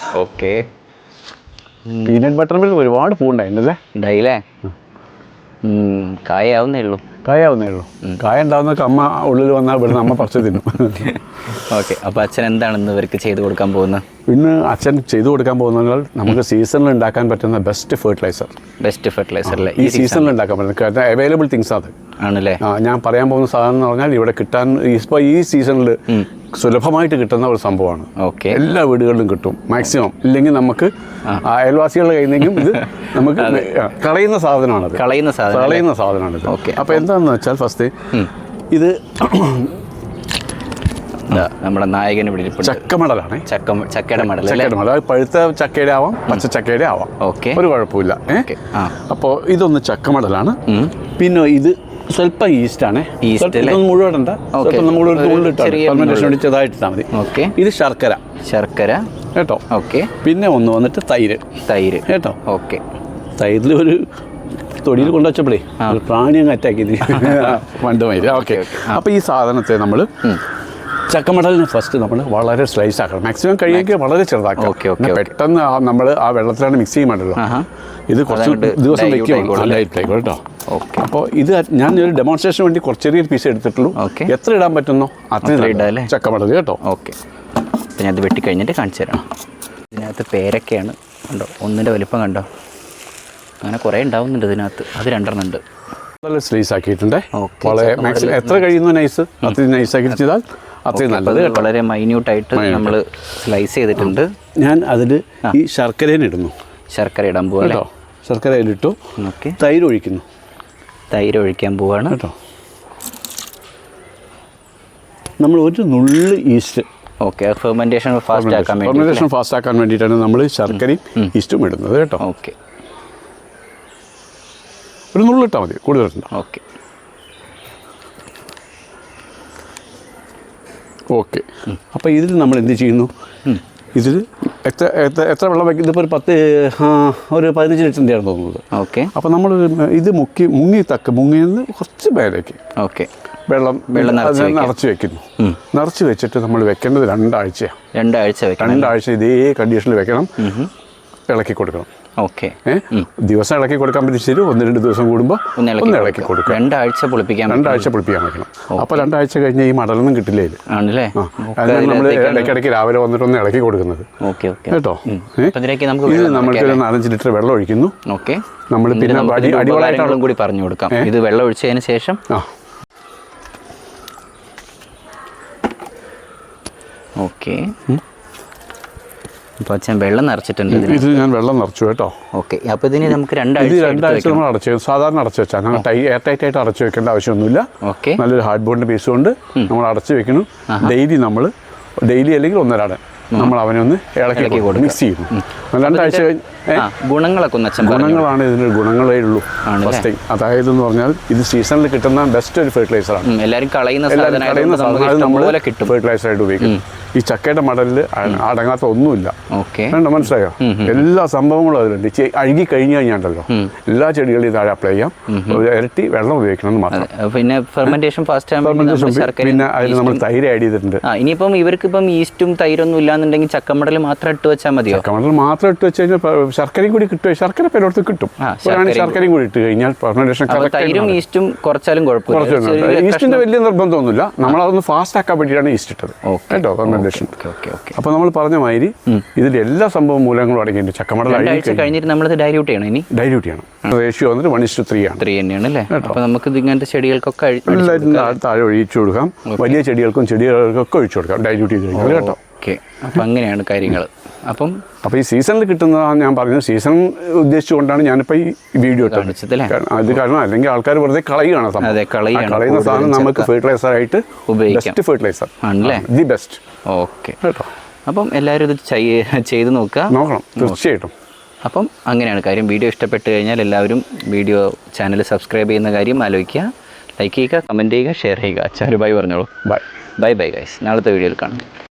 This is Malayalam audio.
ഓക്കെ. പീനട്ട് ബട്ടർ മിൽക്ക് ഒരുപാട് പൂണ്ടായില്ലേ ഉണ്ടായില്ലേ? കായാവുന്നേ ഉള്ളൂ. കായാവുന്നേ ഉള്ളൂ. കായ ഉണ്ടാവുന്നൊക്കെ അമ്മ ഉള്ളിൽ വന്നാൽ ഇവിടുന്ന് അമ്മ പറിച്ചു തിന്നും. ഓക്കെ അപ്പോൾ അച്ഛൻ എന്താണ് ഇവർക്ക് ചെയ്തു കൊടുക്കാൻ പോകുന്നത്? ഇന്ന് അച്ഛൻ ചെയ്തു കൊടുക്കാൻ പോകുന്നത് നമുക്ക് സീസണിൽ ഉണ്ടാക്കാൻ പറ്റുന്ന ബെസ്റ്റ് ഫെർട്ടിലൈസർ ബെസ്റ്റ് ഫെർട്ടിലൈസർ അല്ലേ? ഈ സീസണിൽ ഉണ്ടാക്കാൻ പറ്റുന്നത് കാരണം അവൈലബിൾ തിങ്സ് അത്. ആണല്ലേ? ആ, ഞാൻ പറയാൻ പോകുന്ന സാധനം എന്ന് പറഞ്ഞാൽ ഇവിടെ കിട്ടാൻ ഇപ്പോൾ ഈ സീസണിൽ സുലഭമായിട്ട് കിട്ടുന്ന ഒരു സംഭവമാണ്. ഓക്കെ എല്ലാ വീടുകളിലും കിട്ടും. മാക്സിമം ഇല്ലെങ്കിൽ നമുക്ക് അയൽവാസികളുടെ കയ്യിൽ നിന്നും ഇത് നമുക്ക് കളയുന്ന സാധനമാണ് കളയുന്ന സാധനം കളയുന്ന സാധനമാണിത്. ഓക്കെ അപ്പോൾ എന്താണെന്ന് വെച്ചാൽ ഫസ്റ്റ് ഇത് നമ്മുടെ നായകന് പിടിച്ചിട്ടുണ്ട് ചക്കമടലാണ്. ചക്ക ചക്കയുടെ മടൽ ചക്കയുടെ മടൽ. അത് പഴുത്ത ചക്കയുടെ ആവാം പച്ച ചക്കയുടെ ആവാം. ഓക്കെ ഒരു കുഴപ്പമില്ല. അപ്പോൾ ഇതൊന്ന് ചക്കമടലാണ്. പിന്നെ ഇത് സ്വല്പം ഈസ്റ്റാണ്. ഈസ്റ്റ്? മുഴുവൻ ഇടണ്ട സ്വല്പം നമ്മൾ ഒരു ഫെർമെന്റേഷൻ വേണ്ടി മതി. ഓക്കെ. ഇത് ശർക്കര. ശർക്കര. കേട്ടോ? ഓക്കെ. പിന്നെ ഒന്ന് വന്നിട്ട് തൈര്. തൈര്. കേട്ടോ? ഓക്കെ. തൈരിൽ ഒരു തൊടിയിൽ കൊണ്ടുവച്ചപ്പോഴേ പ്രാണി അങ്ങ് അറ്റാക്ക് ചെയ്ത്. പണ്ട് മൈര് ഓക്കെ. അപ്പോൾ ഈ സാധനത്തെ നമ്മൾ ചക്കമടലിന് ഫസ്റ്റ് നമ്മൾ വളരെ സ്ലൈസ് ആക്കണം. മാക്സിമം കഴിയുമെങ്കിൽ വളരെ ചെറുതാക്കണം ഓക്കെ ഓക്കെ പെട്ടെന്ന് നമ്മൾ ആ വെള്ളത്തിലാണ് മിക്സ് ചെയ്യുമ്പോഴല്ലോ ഇത് കുറച്ച് ദിവസം വെക്കും ലൈറ്റ് ആയിക്കോളും കേട്ടോ. ഓക്കെ അപ്പോൾ ഇത് ഞാൻ ഒരു ഡെമോൺസ്ട്രേഷന് വേണ്ടി കുറച്ച് ചെറിയൊരു പീസ് എടുത്തിട്ടുള്ളൂ. ഓക്കെ എത്ര ഇടാൻ പറ്റുന്നോ അത്ര അത്രയും? ചക്കമടൽ കേട്ടോ. ഓക്കെ അപ്പം ഞാൻ അത് വെട്ടി കഴിഞ്ഞിട്ട് കാണിച്ചു തരാം. ഇതിനകത്ത് പേരൊക്കെയാണ്. കണ്ടോ? ഒന്നിന്റെ വലിപ്പം കണ്ടോ? അങ്ങനെ കുറേ ഉണ്ടാവുന്നുണ്ട് ഇതിനകത്ത്. അത് രണ്ടെണ്ണം ഉണ്ട്. നല്ല സ്ലൈസ് ആക്കിയിട്ടുണ്ട്. വളരെ മാക്സിമം എത്ര കഴിയുന്നു നൈസ് അത്രയും നൈസ് ആക്കി ചെയ്താൽ അത്രയും നല്ലത് വളരെ മൈന്യൂട്ടായിട്ട് നമ്മൾ സ്ലൈസ് ചെയ്തിട്ടുണ്ട്. ഞാൻ അതിൽ ഈ ശർക്കരേനെ ഇടുന്നു. ശർക്കര ഇടാൻ പോവാ കേട്ടോ. ശർക്കര ഇട്ടു ഓക്കെ. തൈര് ഒഴിക്കുന്നു. തൈര് ഒഴിക്കാൻ പോവാണ്. കേട്ടോ. നമ്മൾ ഒരു നുള്ള് ഈസ്റ്റ് ഓക്കെ ഫെർമെന്റേഷൻ ഫാസ്റ്റ് ആക്കാൻ വേണ്ടി ഫെർമെന്റേഷൻ ഫാസ്റ്റ് ആക്കാൻ വേണ്ടിയിട്ടാണ് നമ്മൾ ശർക്കരയും ഈസ്റ്റും ഇടുന്നത് കേട്ടോ. ഓക്കെ. ഒരു നുള്ളിട്ടാൽ മതി. കൂടുതൽ ഓക്കെ. ഓക്കെ. അപ്പോൾ ഇതിൽ നമ്മൾ എന്ത് ചെയ്യുന്നു? ഇതിൽ എത്ര എത്ര എത്ര വെള്ളം വയ്ക്കും ഇതിപ്പോൾ ഒരു പത്ത് ഒരു പതിനഞ്ച് ലിറ്ററിന്റെയാണ് തോന്നുന്നത്. ഓക്കെ. അപ്പോൾ നമ്മൾ ഇത് മുക്കി മുങ്ങി തക്ക മുങ്ങിയെന്ന് കുറച്ച് മേലേക്ക് ഓക്കെ. വെള്ളം വെള്ളം നിറച്ച് വെക്കുന്നു. നിറച്ച് വെച്ചിട്ട് നമ്മൾ വെക്കേണ്ടത് രണ്ടാഴ്ചയാണ് രണ്ടാഴ്ച രണ്ടാഴ്ച ഇതേ കണ്ടീഷനിൽ വെക്കണം. ഇളക്കി കൊടുക്കണം. ഓക്കെ. ദിവസം ഇളക്കി കൊടുക്കാൻ പറ്റി. ശരി ഒന്ന് രണ്ട് ദിവസം കൂടുമ്പോൾ ഒന്ന് ഇളക്കി കൊടുക്കുക. രണ്ടാഴ്ച പൊളിപ്പിക്കാൻ. രണ്ടാഴ്ച പൊളിപ്പിക്കാൻ വെക്കണം. അപ്പോൾ രണ്ടാഴ്ച കഴിഞ്ഞ് ഈ മടലൊന്നും കിട്ടില്ല ആണല്ലേ? അതിനാണ് നമ്മൾ ഇടയ്ക്കിടയ്ക്ക് രാവിലെ വന്നിട്ട് ഒന്ന് ഇളക്കി കൊടുക്കുന്നത്. കേട്ടോ? അപ്പം ഇത് നമ്മൾക്ക് ഒരു നാലഞ്ച് ലിറ്റർ വെള്ളം ഒഴിക്കുന്നു. ഓക്കെ. നമ്മൾ പിന്നെ അടിപൊളിയായിട്ടാണ് കൂടി പറഞ്ഞു കൊടുക്കാം. ഇത് വെള്ളം ഒഴിച്ചതിന് ശേഷം ഓക്കെ. അപ്പോൾ അച്ഛൻ വെള്ളം നിറച്ചിട്ടുണ്ട് ഇത് ഞാൻ വെള്ളം നിറച്ചു കേട്ടോ. ഓക്കെ അപ്പോൾ ഇതിന് നമുക്ക് രണ്ടാഴ്ച ഇത് രണ്ടാഴ്ച നമ്മൾ അടച്ചു സാധാരണ അടച്ചു വെച്ചാൽ അങ്ങനെ ടൈ എയർ ടൈറ്റ് ആയിട്ട് അടച്ചു വെക്കേണ്ട ആവശ്യമൊന്നുമില്ല. ഓക്കെ. നല്ലൊരു ഹാർഡ് ബോർഡിന്റെ പീസ് കൊണ്ട് നമ്മൾ അടച്ചു വെക്കണം. ഡെയിലി നമ്മൾ ഡെയിലി അല്ലെങ്കിൽ ഒന്നരാട് നമ്മൾ അവനെ ഒന്ന് ഇളക്കി മിക്സ് ചെയ്യുന്നു. രണ്ടാഴ്ച ഗുണങ്ങളൊക്കെ ഗുണങ്ങളാണ് ഇതിന് ഗുണങ്ങളേ ഉള്ളൂ? ഫസ്റ്റ് അതായത് എന്ന് പറഞ്ഞാൽ ഇത് സീസണിൽ കിട്ടുന്ന ബെസ്റ്റ് ഒരു ഫെർട്ടിലൈസർ ആണ്. എല്ലാവരും കളയുന്ന സാധനം. നമ്മൾ ഫെർട്ടിലൈസർ ആയിട്ട് ഉപയോഗിക്കും ഈ ചക്കയുടെ മടലിൽ അടങ്ങാത്ത ഒന്നുമില്ല. ഓക്കെ. വേണ്ട മനസ്സിലായോ? എല്ലാ സംഭവങ്ങളും അതിലുണ്ട്. അഴുകി കഴിഞ്ഞു കഴിഞ്ഞാണ്ടല്ലോ എല്ലാ ചെടികളും താഴെ അപ്ലൈ ചെയ്യാം. ഇരട്ടി വെള്ളം ഉപയോഗിക്കണം മാത്രം. പിന്നെ ഫെർമെന്റേഷൻ ഫാസ്റ്റ് പിന്നെ അതിൽ നമ്മൾ തൈര് ആഡ് ചെയ്തിട്ടുണ്ട്. ഇനിയിപ്പം ഇവർക്ക് ഇപ്പം ഈസ്റ്റും തൈരൊന്നും ഇല്ലാന്നുണ്ടെങ്കിൽ ചക്കമടൽ മാത്രം ഇട്ട് വെച്ചാൽ മതിയോ? ചക്കമടൽ മാത്രം ഇട്ട് വെച്ച് കഴിഞ്ഞാൽ ശർക്കരയും കൂടി കിട്ടും. ശർക്കര പേരോടത്ത് കിട്ടും. ശർക്കരയും കൂടി ഇട്ട് കഴിഞ്ഞാൽ ഫെർമെന്റേഷൻ തൈരും ഈസ്റ്റും കുറച്ചാലും കുഴപ്പമില്ല. ഈസ്റ്റിന്റെ വലിയ നിർബന്ധമൊന്നുമില്ല. നമ്മൾ അതൊന്ന് ഫാസ്റ്റ് ആക്കാൻ വേണ്ടിയിട്ടാണ് ഈസ്റ്റ് ഇട്ടത്. കേട്ടോ? ഓക്കെ അപ്പോൾ നമ്മൾ പറഞ്ഞ മാതിരി ഇതിൽ എല്ലാ സംഭവം മൂലങ്ങളും അടങ്ങിയിട്ടുണ്ട്. ചക്കമടൽ കഴിഞ്ഞിട്ട് നമ്മൾ ഡൈല്യൂട്ട് ചെയ്യണം ഇനി? ഡൈല്യൂട്ട് ചെയ്യണം. റേഷ്യോ വന്നിട്ട് വൺ ഇസ്റ്റു ത്രീ ആണ്. ത്രീ തന്നെയാണ് അല്ലേ അപ്പോൾ നമുക്ക് ഇങ്ങനത്തെ ചെടികൾക്കൊക്കെ താഴെ താഴെ ഒഴിച്ചു കൊടുക്കാം. വലിയ ചെടികൾക്കും ചെടികൾക്കൊക്കെ ഒഴിച്ചു കൊടുക്കാം. ഡൈല്യൂട്ട് ചെയ്ത് കഴിഞ്ഞാൽ കേട്ടോ. ഓക്കെ. അപ്പം അങ്ങനെയാണ് കാര്യങ്ങൾ അപ്പം അപ്പോൾ ഈ സീസണിൽ കിട്ടുന്നതാണ് ഞാൻ പറഞ്ഞത് സീസൺ ഉദ്ദേശിച്ചുകൊണ്ടാണ് ഞാനിപ്പോൾ ഈ വീഡിയോ കാണിച്ചത് അത് കാരണം അല്ലെങ്കിൽ ആൾക്കാർ വെറുതെ കളയുകയാണ് അതെ, കളയുകയാണ്. കളയുന്ന സാധനം നമുക്ക് ഫെർട്ടിലൈസർ ആയിട്ട് ഉപയോഗിക്കാം. ബെസ്റ്റ് ഫെർട്ടിലൈസർ ആണല്ലേ? The best okay. കേട്ടോ? അപ്പം എല്ലാവരും ഇത് ചെയ്- ചെയ്ത് നോക്കുക. നോക്കണം തീർച്ചയായിട്ടും. അപ്പം അങ്ങനെയാണ് കാര്യം. വീഡിയോ ഇഷ്ടപ്പെട്ട് കഴിഞ്ഞാൽ എല്ലാവരും വീഡിയോ ചാനൽ സബ്സ്ക്രൈബ് ചെയ്യുന്ന കാര്യം ആലോചിക്കുക. ലൈക്ക് ചെയ്യുക കമന്റ് ചെയ്യുക ഷെയർ ചെയ്യുക. അച്ഛാരു ബൈ പറഞ്ഞോളൂ. Bye bye bye guys. നാളത്തെ വീഡിയോയിൽ കാണാം.